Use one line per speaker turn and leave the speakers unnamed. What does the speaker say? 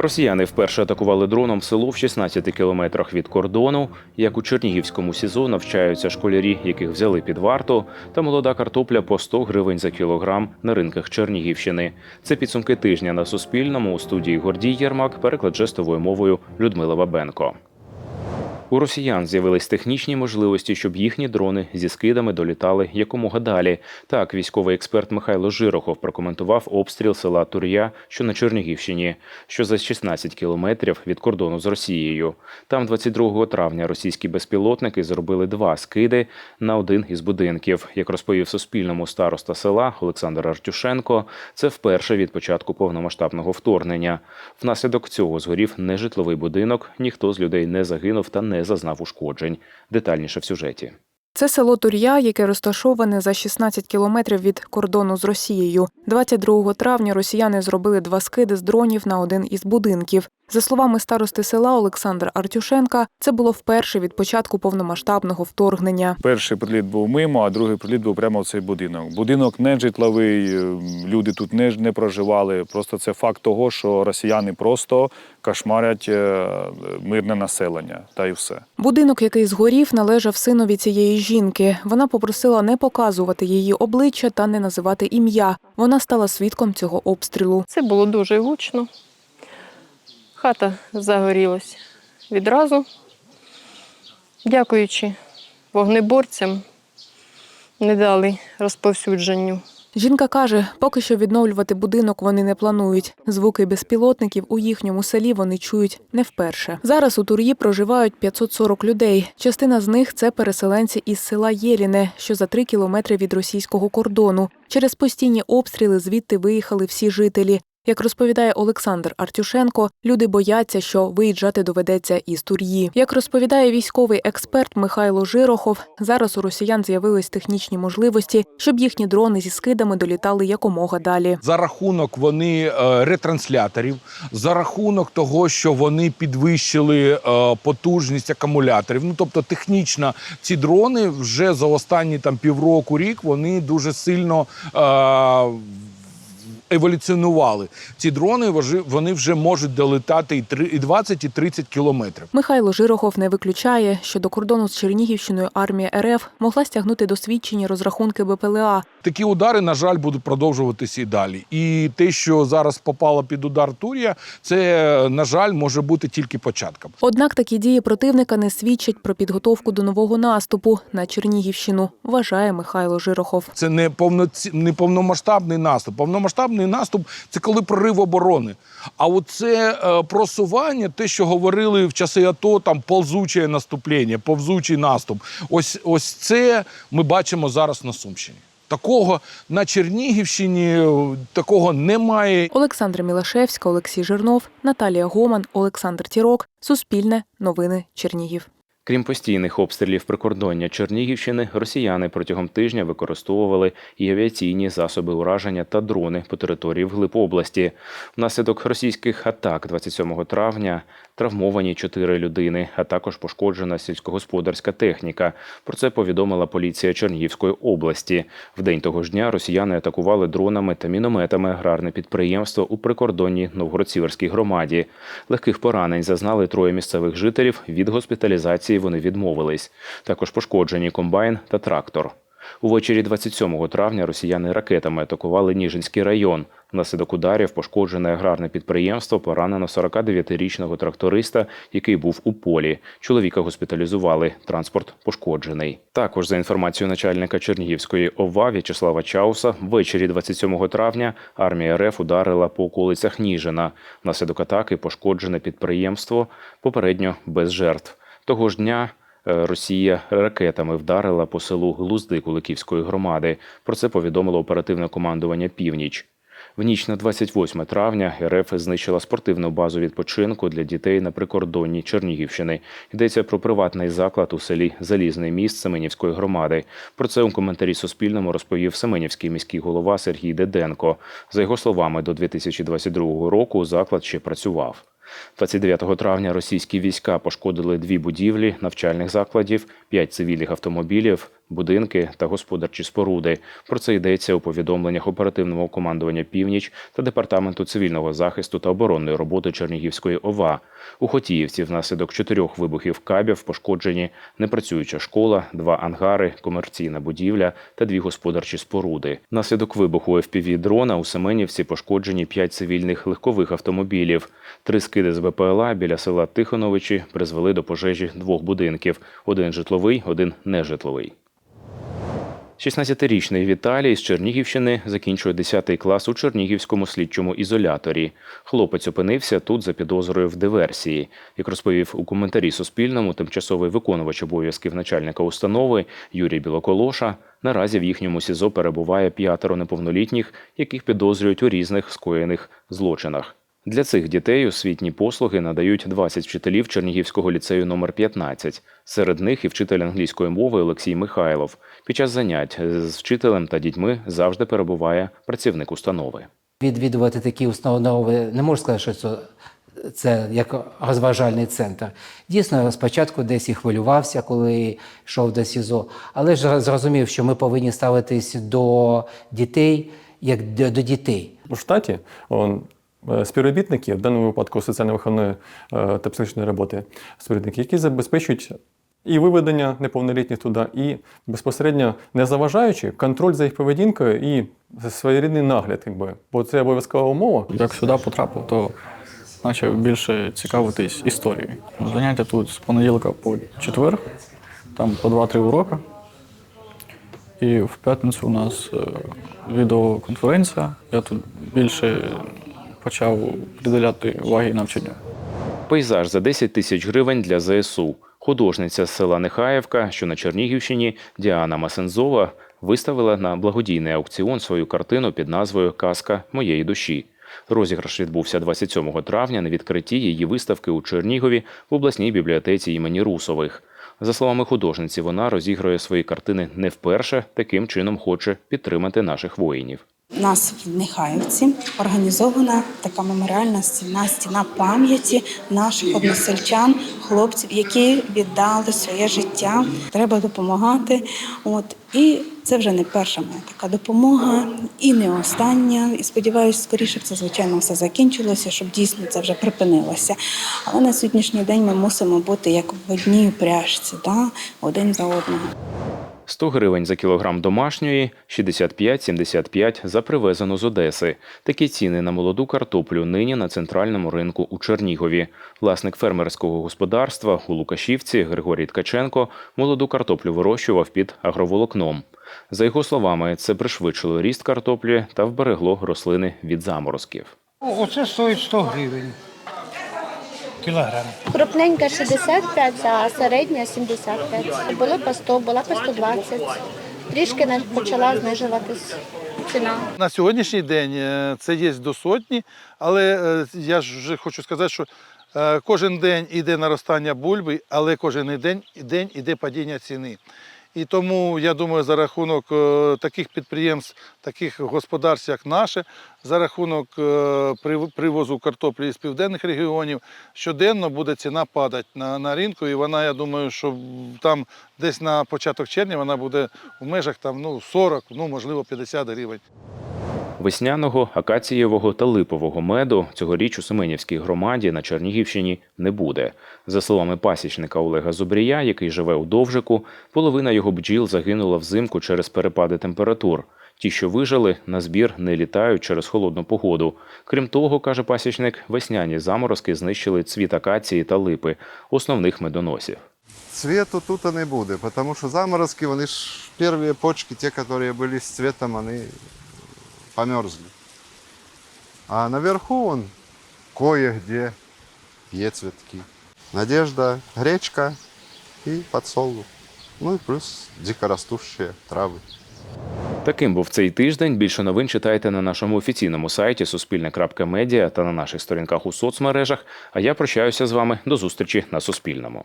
Росіяни вперше атакували дроном село в 16 кілометрах від кордону. Як у Чернігівському СІЗО навчаються школярі, яких взяли під варту, та молода картопля по 100 гривень за кілограм на ринках Чернігівщини. Це підсумки тижня на Суспільному у студії Гордій Єрмак, переклад жестовою мовою Людмила Бабенко. У росіян з'явились технічні можливості, щоб їхні дрони зі скидами долітали якомога далі. Так, військовий експерт Михайло Жирохов прокоментував обстріл села Тур'я, що на Чернігівщині, що за 16 кілометрів від кордону з Росією. Там 22 травня російські безпілотники зробили два скиди на один із будинків. Як розповів Суспільному староста села Олександр Артюшенко, це вперше від початку повномасштабного вторгнення. Внаслідок цього згорів нежитловий будинок, ніхто з людей не загинув та не зазнав ушкоджень. Детальніше в сюжеті.
Це село Тур'я, яке розташоване за 16 кілометрів від кордону з Росією. 22 травня росіяни зробили два скиди з дронів на один із будинків. За словами старости села Олександра Артюшенка, це було вперше від початку повномасштабного вторгнення.
Перший приліт був мимо, а другий приліт був прямо в цей будинок. Будинок не житловий, е, люди тут не, не проживали. Просто це факт того, що росіяни просто кошмарять е, мирне населення, та й все.
Будинок, який згорів, належав синові цієї жінки. Вона попросила не показувати її обличчя та не називати ім'я. Вона стала свідком цього обстрілу.
Це було дуже гучно. Хата загорілась відразу. Дякуючи вогнеборцям, не дали розповсюдженню.
Жінка каже, поки що відновлювати будинок вони не планують. Звуки безпілотників у їхньому селі вони чують не вперше. Зараз у Тур'ї проживають 540 людей. Частина з них це переселенці із села Єліне, що за три кілометри від російського кордону. Через постійні обстріли звідти виїхали всі жителі. Як розповідає Олександр Артюшенко, люди бояться, що виїжджати доведеться із Тур'ї. Як розповідає військовий експерт Михайло Жирохов, зараз у росіян з'явились технічні можливості, щоб їхні дрони зі скидами долітали якомога далі.
за рахунок вони е, ретрансляторів, за рахунок того, що вони підвищили е, потужність акумуляторів. Ну тобто, технічно ці дрони вже за останні там півроку рік вони дуже сильно. Е, Еволюціонували ці дрони, вони вже можуть долетати і три- і 20, і 30 кілометрів.
Михайло Жирохов не виключає, що до кордону з Чернігівщиною армія РФ могла стягнути досвідчені розрахунки БПЛА.
Такі удари, на жаль, будуть продовжуватися і далі. І те, що зараз попало під удар Турія, це на жаль може бути тільки початком.
Однак такі дії противника не свідчать про підготовку до нового наступу на Чернігівщину, вважає Михайло Жирохов.
Це не повноці... не повномасштабний наступ. Повномасштабний наступ це коли прорив оборони. А от це е, просування, те, що говорили в часи АТО, там ползуче наступлення, повзучий наступ. Ось ось це ми бачимо зараз на Сумщині. Такого на Чернігівщині е, такого немає.
Олександра Мілашевська, Олексій Жирнов, Наталія Гоман, Олександр Тірок. Суспільне новини Чернігів.
Крім постійних обстрілів прикордоння Чернігівщини, росіяни протягом тижня використовували і авіаційні засоби ураження та дрони по території вглиб області. Внаслідок російських атак 27 травня травмовані чотири людини, а також пошкоджена сільськогосподарська техніка. Про це повідомила поліція Чернігівської області. В день того ж дня росіяни атакували дронами та мінометами аграрне підприємство у прикордонній Новгород-Сіверській громаді. Легких поранень зазнали троє місцевих жителів. Від госпіталізації вони відмовились. Також пошкоджені комбайн та трактор. Увечері 27 травня росіяни ракетами атакували Ніжинський район. Внаслідок ударів пошкоджене аграрне підприємство поранено 49-річного тракториста, який був у полі. Чоловіка госпіталізували. Транспорт пошкоджений. Також за інформацією начальника Чернігівської ОВА В'ячеслава Чауса, ввечері 27 травня армія РФ ударила по околицях Ніжина. Внаслідок атаки пошкоджене підприємство попередньо без жертв. Того ж дня. Е, Росія ракетами вдарила по селу Глузди Куликівської громади. Про це повідомило оперативне командування Північ. В ніч на 28 травня РФ знищила спортивну базу відпочинку для дітей на прикордонні Чернігівщини. Йдеться про приватний заклад у селі Залізний міст Семенівської громади. Про це у коментарі Суспільному розповів Семенівський міський голова Сергій Деденко. За його словами, до 2022 року заклад ще працював. 29 травня російські війська пошкодили дві будівлі навчальних закладів, п'ять цивільних автомобілів будинки та господарчі споруди. Про це йдеться у повідомленнях оперативного командування Північ та департаменту цивільного захисту та оборонної роботи Чернігівської ОВА. У Хотіївці внаслідок чотирьох вибухів кабів пошкоджені непрацююча школа, два ангари, комерційна будівля та дві господарчі споруди. Внаслідок вибуху fpv дрона у Семенівці пошкоджені п'ять цивільних легкових автомобілів. Три скиди з БПЛА біля села Тихоновичі призвели до пожежі двох будинків: один житловий, один нежитловий. 16-річний Віталій з Чернігівщини закінчує 10 клас у Чернігівському слідчому ізоляторі. Хлопець опинився тут за підозрою в диверсії. Як розповів у коментарі Суспільному, тимчасовий виконувач обов'язків начальника установи Юрій Білоколоша, наразі в їхньому СІЗО перебуває п'ятеро неповнолітніх, яких підозрюють у різних скоєних злочинах. Для цих дітей освітні послуги надають 20 вчителів Чернігівського ліцею номер 15. Серед них і вчитель англійської мови Олексій Михайлов. Під час занять з вчителем та дітьми завжди перебуває працівник установи.
Відвідувати такі установи не можу сказати, що це, це як розважальний центр. Дійсно, спочатку десь і хвилювався, коли йшов до СІЗО, але ж зрозумів, що ми повинні ставитись до дітей як до, до дітей.
У штаті он, співробітники, в даному випадку соціально-виховної е, та психологічної роботи, співробітники, які забезпечують і виведення неповнолітніх туди, і безпосередньо не заважаючи контроль за їх поведінкою і своєрідний нагляд, якби. бо це обов'язкова умова.
Як сюди потрапив, то почав більше цікавитись історією. Заняття тут з понеділка по четвер, там по 2-3 уроки. І в п'ятницю у нас е, відеоконференція. Я тут більше почав приділяти уваги навчанню.
Пейзаж за 10 тисяч гривень для ЗСУ. Художниця з села Нехаєвка, що на Чернігівщині, Діана Масензова, виставила на благодійний аукціон свою картину під назвою Казка моєї душі. Розіграш відбувся 27 травня на відкритті її виставки у Чернігові в обласній бібліотеці імені Русових. За словами художниці, вона розігрує свої картини не вперше, таким чином хоче підтримати наших воїнів.
У нас в Нехаївці організована така меморіальна стіна, стіна пам'яті наших односельчан, хлопців, які віддали своє життя. Треба допомагати. От і це вже не перша моя така допомога, і не остання. І сподіваюся, скоріше це звичайно все закінчилося, щоб дійсно це вже припинилося. Але на сьогоднішній день ми мусимо бути як в одній пряжці, да? один за одного.
100 гривень за кілограм домашньої, 65-75 за привезену з Одеси. Такі ціни на молоду картоплю нині на центральному ринку у Чернігові. Власник фермерського господарства у Лукашівці Григорій Ткаченко молоду картоплю вирощував під агроволокном. За його словами, це пришвидшило ріст картоплі та вберегло рослини від заморозків.
Оце стоїть 100 гривень. Кілограм.
Крупненька 65, а середня 75. Були по 100, була по 120. Трішки почала знижуватись ціна.
На сьогоднішній день е, це є до сотні, але е, я ж вже хочу сказати, що е, кожен день іде наростання бульби, але кожен день, день іде падіння ціни. І тому я думаю, за рахунок е, таких підприємств, таких господарств, як наше, за рахунок е, привозу картоплі з південних регіонів, щоденно буде ціна падати на, на ринку. І вона, я думаю, що там десь на початок червня вона буде в межах там, ну, 40, ну можливо 50 гривень.
Весняного, акацієвого та липового меду цьогоріч у Семенівській громаді на Чернігівщині не буде. За словами пасічника Олега Зубрія, який живе у Довжику, половина його бджіл загинула взимку через перепади температур. Ті, що вижили, на збір не літають через холодну погоду. Крім того, каже пасічник, весняні заморозки знищили цвіт акації та липи, основних медоносів.
Цвету тут не буде, тому що заморозки, вони ж перші почки, ті, які були з цветом, вони померзли. А наверху вон кое-где є цветки. Надежда, гречка і подсолнух. Ну і плюс дикоростущі трави.
Таким був цей тиждень. Більше новин читайте на нашому офіційному сайті Суспільне.Медіа та на наших сторінках у соцмережах. А я прощаюся з вами до зустрічі на Суспільному.